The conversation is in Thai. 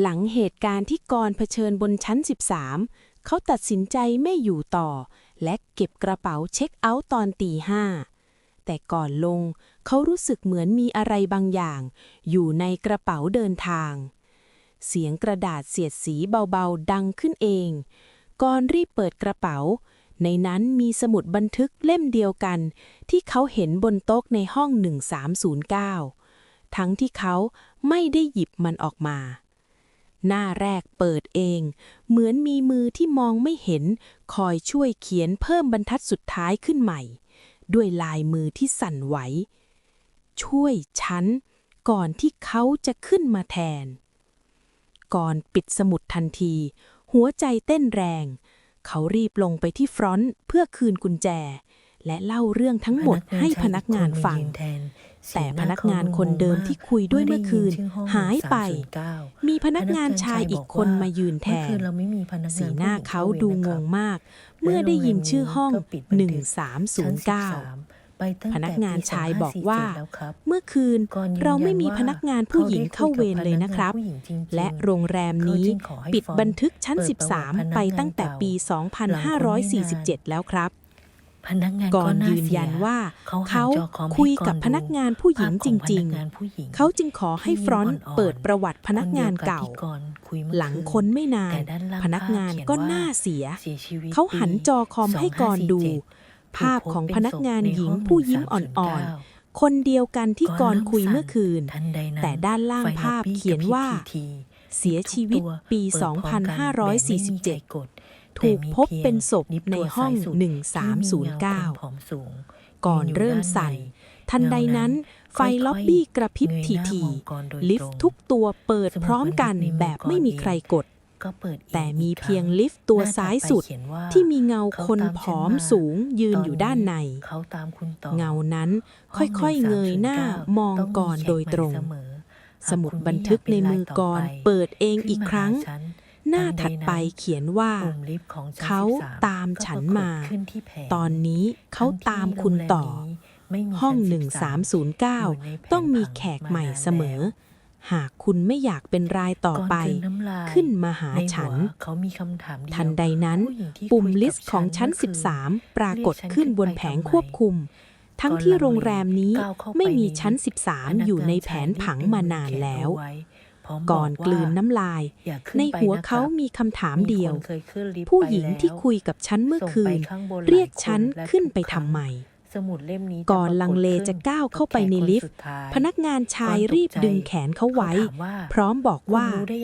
หลังเหตุการณ์ที่กรเผชิญบนชั้น 13 เขาตัดสินใจไม่อยู่ต่อ และเก็บกระเป๋าเช็คเอาท์ตอนตีห้าแต่ก่อนลงเขารู้สึกเหมือนมีอะไรบางอย่าง อยู่ในกระเป๋าเดินทาง เสียงกระดาษเสียดสีเบาๆดังขึ้นเองก่อนรีบเปิดกระเป๋า ในนั้นมีสมุดบันทึกเล่มเดียวกัน ที่เขาเห็นบนโต๊ะในห้อง 1309 ทั้งที่เขาไม่ได้หยิบมันออกมา หน้าแรกเปิดเอง เหมือนมีมือที่มองไม่เห็น คอยช่วยเขียนเพิ่มบรรทัดสุดท้ายขึ้นใหม่ ด้วยลายมือที่สั่นไหว ช่วยฉัน ก่อนที่เขาจะขึ้นมาแทน ก่อนปิดสมุดทันที หัวใจเต้นแรง เขารีบลงไปที่ฟรอนต์เพื่อคืนกุญแจ และเล่าเรื่องทั้งหมดให้พนักงานฟัง แต่พนักงานคนเดิมที่คุยด้วยเมื่อคืน หายไป มีพนักงานชายอีกคนมายืนแทนสีหน้าเขาดูงงมาก เมื่อได้ยินชื่อห้อง 1309พนักงานชายบอกว่า เมื่อคืนเราไม่มีพนักงานผู้หญิงเข้าเวรเลยนะครับ และโรงแรมนี้ปิดบันทึกชั้น 13 ไปตั้งแต่ปี 2547 แล้วครับ พนักงานก่อนยืนยันว่าเขาคุยกับพนักงานผู้หญิงจริง ๆ เขาจึงขอให้ฟรอนต์เปิดประวัติพนักงานเก่า หลังค้นไม่นาน พนักงานก็น่าเสีย เขาหันจอคอมให้กรดู ภาพของพนักงานหญิงผู้ยิ้มอ่อนๆ คนเดียวกันที่กรคุยเมื่อคืน แต่ด้านล่างภาพเขียนว่า เสียชีวิตปี 2547 ถูกพบเป็นศพในห้อง 1309 ก่อนเริ่มสั่น ทันใดนั้น ไฟล็อบบี้กระพริบทีๆลิฟต์ทุกตัวเปิดพร้อมกันแบบไม่มีใครกด แต่มีเพียงลิฟต์ตัวซ้ายสุดที่มีเงาคนผอมสูงยืนอยู่ด้านใน เงานั้นค่อยๆเงยหน้ามองก่อนโดยตรง สมุดบันทึกในมือกรเปิดเองอีกครั้ง หน้าถัดไปเขียนว่า เขาตามฉันมา ตอนนี้เขาตามคุณต่อ ห้อง 1309 ต้องมีแขกใหม่เสมอ หากคุณไม่อยากเป็นรายต่อไป ขึ้นมาหาฉัน ทันใดนั้น ปุ่มลิสต์ของชั้น 13 ปรากฏขึ้นบนแผงควบคุมทั้งที่โรงแรมนี้ไม่มีชั้น 13 อยู่ในแผนผังมานานแล้ว ก่อนกลืนน้ำลาย ในหัวเขามีคำถามเดียว ผู้หญิงที่คุยกับฉันเมื่อคืน เรียกฉันขึ้นไปทำไมก่อนลังเลจะก้าวเข้าไปในลิฟต์ พนักงานชายรีบดึงแขนเขาไว้ พร้อมบอกว่า